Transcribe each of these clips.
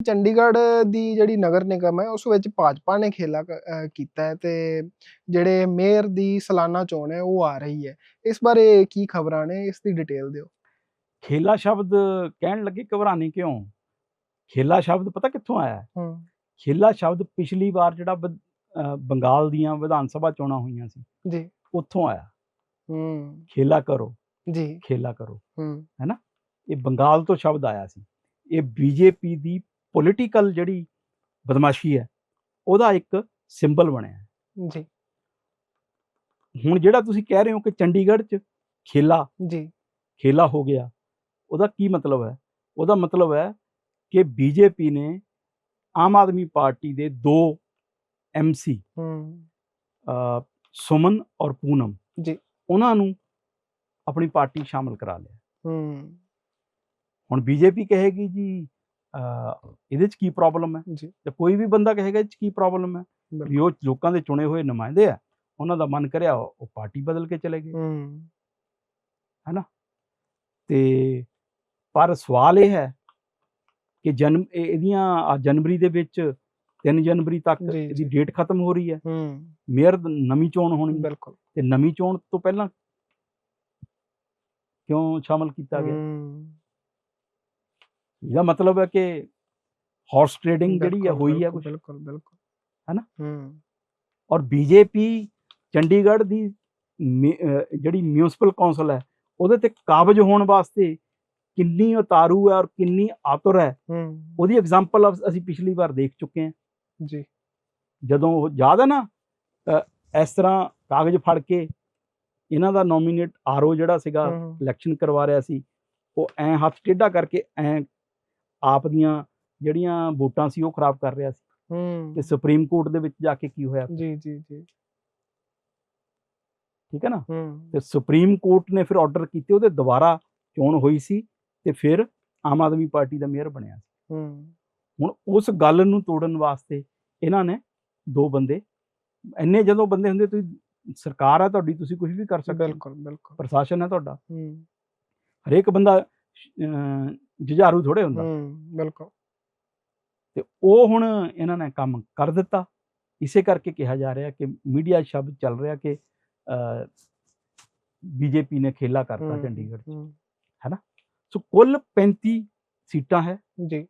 ਚੰਡੀਗੜ੍ਹ ਦੀ ਜਿਹੜੀ ਨਗਰ ਨਿਗਮ ਹੈ ਉਸ ਵਿੱਚ ਭਾਜਪਾ ਨੇ ਖੇਲਾ ਕੀਤਾ ਹੈ ਤੇ ਜਿਹੜੇ ਮੇਅਰ ਦੀ ਸਾਲਾਨਾ ਚੋਣ ਹੈ ਉਹ ਆ ਰਹੀ ਹੈ। ਇਸ ਬਾਰੇ ਕੀ ਖਬਰਾਂ ਨੇ ਇਸ ਦੀ ਡਿਟੇਲ ਦਿਓ। ਖੇਲਾ ਸ਼ਬਦ ਕਹਿਣ ਲੱਗੇ ਘਬਰਾਣੀ ਕਿਉਂ? ਖੇਲਾ ਸ਼ਬਦ ਪਤਾ ਕਿੱਥੋਂ ਆਇਆ ਹੈ? ਖੇਲਾ ਸ਼ਬਦ ਪਿਛਲੀ ਵਾਰ ਜਿਹੜਾ ਬੰਗਾਲ ਦੀਆਂ ਵਿਧਾਨ ਸਭਾ ਚੋਣਾਂ ਹੋਈਆਂ ਸੀ ਜੀ। ਉੱਥੋਂ ਆਇਆ। ਹੂੰ। ਖੇਲਾ ਕਰੋ। ਜੀ। ਖੇਲਾ ਕਰੋ। ਹੂੰ। ਇਹ ਬੰਗਾਲ ਤੋਂ ਸ਼ਬਦ ਆਇਆ ਸੀ। ਇਹ ਬੀਜੇਪੀ ਦੀ ਪੋਲੀਟੀਕਲ ਜਿਹੜੀ ਬਦਮਾਸ਼ੀ ਹੈ ਉਹਦਾ ਇੱਕ ਸਿੰਬਲ ਬਣਿਆ ਹੈ। ਜੀ। ਹੁਣ ਜਿਹੜਾ ਤੁਸੀਂ ਕਹਿ ਰਹੇ ਹੋ ਕਿ ਚੰਡੀਗੜ੍ਹ 'ਚ ਖੇਲਾ ਜੀ। ਖੇਲਾ ਹੋ ਗਿਆ ਉਹਦਾ ਕੀ ਮਤਲਬ ਹੈ? ਉਹਦਾ ਮਤਲਬ ਹੈ ਕਿ ਬੀਜੇਪੀ ਨੇ ਆਮ ਆਦਮੀ ਪਾਰਟੀ ਦੇ ਦੋ ਐਮਸੀ ਹੂੰ। ਸੁਮਨ ਔਰ ਪੂਨਮ ਜੀ। ਉਹਨਾਂ ਨੂੰ ਆਪਣੀ ਪਾਰਟੀ ਸ਼ਾਮਲ ਕਰਾ ਲਿਆ। ਹੂੰ। ਹੁਣ ਬੀਜੇਪੀ ਕਹੇਗੀ ਜੀ ਇਹਦੇ 'ਚ ਕੀ ਪ੍ਰੋਬਲਮ ਹੈ? ਜੀ। ਤੇ ਕੋਈ ਵੀ ਬੰਦਾ ਕਹੇਗਾ ਇਹ 'ਚ ਕੀ ਪ੍ਰੋਬਲਮ ਹੈ। ਵੀ ਉਹ ਲੋਕਾਂ ਦੇ ਚੁਣੇ ਹੋਏ ਨੁਮਾਇੰਦੇ ਆ ਉਹਨਾਂ ਦਾ ਮਨ ਕਰਿਆ ਉਹ ਪਾਰਟੀ ਬਦਲ ਕੇ ਚਲੇ ਗਏ। ਹੂੰ। ਤੇ ਪਰ ਸਵਾਲ ਇਹ ਹੈ ਕਿ ਜਨਮ ਇਹ- ਇਹਦੀਆਂ ਜਨਵਰੀ ਦੇ ਵਿੱਚ 3 ਜਨਵਰੀ ਤੱਕ ਇਹਦੀ। ਡੇਟ ਖਤਮ ਹੋ ਰਹੀ ਹੈ। ਮੇਅਰ ਨਵੀਂ ਚੋਣ ਹੋਣੀ ਬਿਲਕੁਲ। ਤੇ ਨਵੀਂ ਚੋਣ ਤੋਂ ਪਹਿਲਾਂ ਕਿਉਂ ਸ਼ਾਮਲ ਕੀਤਾ ਗਿਆ? ਇਹਦਾ ਮਤਲਬ ਹੈ ਕਿ ਹਾਰਸ ਟ੍ਰੇਡਿੰਗ ਜਿਹੜੀ ਹੈ ਹੋਈ ਹੈ ਕੁਝ ਬਿਲਕੁਲ ਬਿਲਕੁਲ। ਹੈਨਾ? ਹੂੰ। ਔਰ ਬੀਜੇਪੀ ਚੰਡੀਗੜ੍ਹ ਦੀ ਜਿਹੜੀ ਮਿਊਨਿਸਪਲ ਕੌਂਸਲ ਹੈ ਉਹਦੇ ਤੇ ਕਾਬਜ ਹੋਣ ਵਾਸਤੇ ਕਿੰਨੀ ਉਤਾਰੂ ਹੈ ਔਰ ਕਿੰਨੀ ਆਤੁਰ ਹੈ ਹੂੰ। ਉਹਦੀ ਐਗਜ਼ਾਮਪਲ ਅਸੀਂ ਪਿਛਲੀ ਵਾਰ ਦੇਖ ਚੁੱਕੇ ਹਾਂ। ਜੀ। ਜਦੋਂ ਉਹ ਯਾਦ ਹੈ ਨਾ ਇਸ ਤਰ੍ਹਾਂ ਕਾਗਜ਼ ਫੜ ਕੇ ਇਹਨਾਂ ਦਾ ਨੋਮੀਨੇਟ ਆਰਓ ਜਿਹੜਾ ਸੀਗਾ ਇਲੈਕਸ਼ਨ ਕਰਵਾ ਰਿਹਾ ਸੀ ਉਹ ਐ ਹੱਥ ਟੇਢਾ ਕਰਕੇ ਐ ਆਪ ਦੀਆਂ ਜਿਹੜੀਆਂ ਵੋਟਾਂ ਸੀ ਉਹ ਖਰਾਬ ਕਰ ਰਿਹਾ ਸੀ ਹੂੰ। ਤੇ ਸੁਪਰੀਮ ਕੋਰਟ ਦੇ ਵਿੱਚ ਜਾ ਕੇ ਕੀ ਹੋਇਆ? ਜੀ ਜੀ ਜੀ। ਠੀਕ ਹੈ ਨਾ? ਹੂੰ। ਤੇ ਸੁਪਰੀਮ ਕੋਰਟ ਨੇ ਫਿਰ ਆਰਡਰ ਕੀਤੇ ਉਹਦੇ ਦੁਬਾਰਾ ਚੋਣ ਹੋਈ ਸੀ ਤੇ ਫਿਰ ਆਮ ਆਦਮੀ ਪਾਰਟੀ ਦਾ ਮੇਅਰ ਬਣਿਆ ਸੀ। ਹੂੰ। ਹੁਣ ਉਸ ਗੱਲ ਨੂੰ ਤੋੜਨ ਵਾਸਤੇ ਇਹਨਾਂ ਨੇ ਦੋ ਬੰਦੇ ਇੰਨੇ ਜਦੋਂ ਬੰਦੇ ਹੁੰਦੇ ਤੁਸੀਂ ਸਰਕਾਰ ਹੈ ਤੁਹਾਡੀ ਤੁਸੀਂ ਕੁਝ ਵੀ ਕਰ ਸਕਦੇ ਬਿਲਕੁਲ ਬਿਲਕੁਲ। ਪ੍ਰਸ਼ਾਸਨ ਹੈ ਤੁਹਾਡਾ। ਹੂੰ। ਹਰੇਕ ਬੰਦਾ ਜੁਝਾਰੂ ਥੋੜੇ ਹੁੰਦਾ। ਹੂੰ ਬਿਲਕੁਲ। ਤੇ ਉਹ ਹੁਣ ਇਹਨਾਂ ਨੇ ਕੰਮ ਕਰ ਦਿੱਤਾ। ਇਸੇ ਕਰਕੇ ਕਿਹਾ ਜਾ ਰਿਹਾ ਕਿ ਮੀਡੀਆ ਸ਼ਬਦ ਚੱਲ ਰਿਹਾ ਕਿ ਬੀਜੇਪੀ ਨੇ ਖੇਲਾ ਕਰਤਾ ਚੰਡੀਗੜ੍ਹ 'ਚ। ਹੂੰ, ਸੋ ਕੁੱਲ 35 ਸੀਟਾਂ ਹੈ। ਜੀ।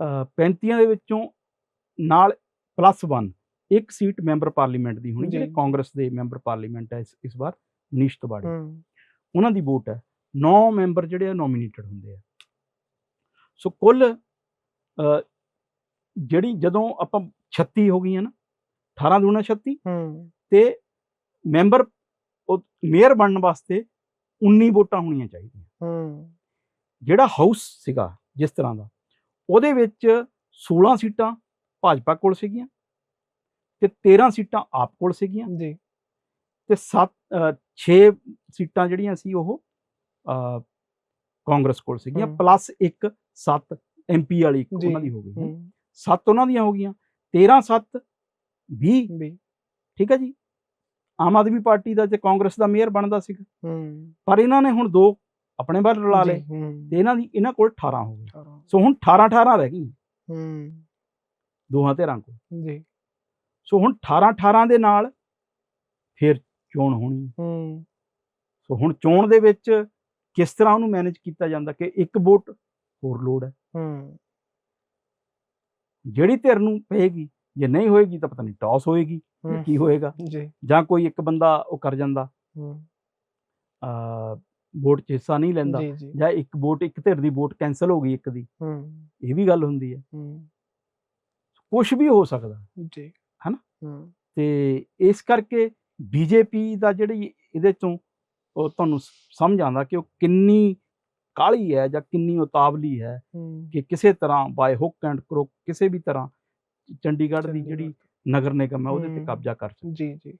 ਅਹ 35 ਦੇ ਵਿੱਚੋਂ ਨਾਲ ਪਲੱਸ 1 ਇੱਕ ਸੀਟ ਮੈਂਬਰ ਪਾਰਲੀਮੈਂਟ ਦੀ ਹੋਣੀ ਜਿਹੜੇ। ਕਾਂਗਰਸ ਦੇ ਮੈਂਬਰ ਪਾਰਲੀਮੈਂਟ ਹੈ ਇਸ ਵਾਰ ਮਨੀਸ਼ ਤਿਵਾੜੀ। ਉਹਨਾਂ ਦੀ ਵੋਟ ਹੈ। 9 ਮੈਂਬਰ ਜਿਹੜੇ ਆ ਨੋਮੀਨੇਟਡ ਹੁੰਦੇ ਆ। ਸੋ ਕੁੱਲ ਜਿਹੜੀ ਜਦੋਂ ਆਪਾਂ 36 ਹੋ ਗਈਆਂ ਨਾ 18 ਦੂਣਾ 36 ਹੂੰ। ਤੇ ਮੈਂਬਰ ਉਹ ਮੇਅਰ ਬਣਨ ਵਾਸਤੇ 19 ਵੋਟਾਂ ਹੋਣੀਆਂ ਚਾਹੀਦੀਆਂ। ਹੂੰ। ਜਿਹੜਾ ਹਾਊਸ ਸੀਗਾ ਜਿਸ ਤਰ੍ਹਾਂ ਦਾ ਉਹਦੇ ਵਿੱਚ 16 ਸੀਟਾਂ ਭਾਜਪਾ ਕੋਲ ਸੀਗੀਆਂ ਤੇ 13 ਸੀਟਾਂ ਆਪ ਕੋਲ ਸੀਗੀਆਂ ਜੀ। ਤੇ 7 6 ਸੀਟਾਂ ਜਿਹੜੀਆਂ ਸੀ ਉਹ ਕਾਂਗਰਸ ਕੋਲ ਸੀਗੀਆਂ। ਪਲੱਸ ਇੱਕ 7 ਐਮਪੀ ਵਾਲੀ ਇੱਕ ਉਹਨਾਂ ਦੀ ਹੋ ਗਈ 7 ਉਹਨਾਂ ਦੀਆਂ ਹੋ ਗਈਆਂ 13 7 20 ਵੀ। ਠੀਕ ਹੈ ਜੀ। ਆਮ ਆਦਮੀ ਪਾਰਟੀ ਦਾ ਤੇ ਕਾਂਗਰਸ ਦਾ ਮੇਅਰ ਬਣਦਾ ਸੀਗਾ। ਪਰ ਇਹਨਾਂ ਨੇ ਹੁਣ ਦੋ ਆਪਣੇ ਵੱਲ ਰਲਾ ਲਏ ਤੇ ਇਹਨਾਂ ਦੀ ਇਹਨਾਂ ਕੋਲ 18 ਹੋ ਗਏ ਸੋ ਹੁਣ 18 18 ਰਹਿ ਗਈਆਂ। ਹੂੰ। ਦੋਹਾਂ ਧਿਰਾਂ ਕੋਲ। ਜੀ। ਸੋ ਹੁਣ 18 18 ਦੇ ਨਾਲ ਫਿਰ ਚੋਣ ਹੋਣੀ। ਹੂੰ। ਸੋ ਹੁਣ ਚੋਣ ਦੇ ਵਿੱਚ ਕਿਸ ਤਰ੍ਹਾਂ ਉਹਨੂੰ ਮੈਨੇਜ ਕੀਤਾ ਜਾਂਦਾ ਕਿ ਇੱਕ ਵੋਟ ਹੋਰ ਲੋੜ ਹੈ? ਹੂੰ। ਜਿਹੜੀ ਧਿਰ ਨੂੰ ਪਏਗੀ ਜੇ ਨਹੀਂ ਹੋਏਗੀ ਤਾਂ ਪਤਾ ਨਹੀਂ ਟਾਸ ਹੋਏਗੀ ਕੀ ਹੋਏਗਾ। ਜੀ। ਜਾਂ ਕੋਈ ਇੱਕ ਬੰਦਾ ਉਹ ਕਰ ਜਾਂਦਾ। ਹੂੰ। ਅ ਵੋਟ 'ਚ ਹਿੱਸਾ ਨਹੀਂ ਲੈਂਦਾ ਜਾਂ ਇੱਕ ਵੋਟ ਇੱਕ ਧਿਰ ਦੀ ਵੋਟ ਕੈਨਸਲ ਹੋ ਗਈ ਇੱਕ ਦੀ। ਹੂੰ। ਇਹ ਵੀ ਗੱਲ ਹੁੰਦੀ ਹੈ। ਹੂੰ। ਕੁਝ ਵੀ ਹੋ ਸਕਦਾ। ਜੀ। ਹਨਾ? ਹੂੰ। ਤੇ ਇਸ ਕਰਕੇ ਬੀਜੇਪੀ ਦਾ ਜਿਹੜੀ ਇਹਦੇ ਚੋਂ ਉਹ ਤੁਹਾਨੂੰ ਸਮਝ ਆਉਂਦਾ ਕਿ ਉਹ ਕਿੰਨੀ ਕਾਲੀ ਹੈ ਜਾਂ ਕਿੰਨੀ ਉਤਾਵਲੀ ਹੈ ਕਿ ਕਿਸੇ ਤਰ੍ਹਾਂ ਬਾਈ ਹੁੱਕ ਐਂਡ ਕਰੋਕ ਕਿਸੇ ਵੀ ਤਰ੍ਹਾਂ ਚੰਡੀਗੜ੍ਹ ਦੀ ਜਿਹੜੀ। ਨਗਰ ਨਿਗਮ ਹੈ ਉਹਦੇ ਤੇ। ਕਬਜ਼ਾ ਕਰ ਸਕੇ ਜੀ ਜੀ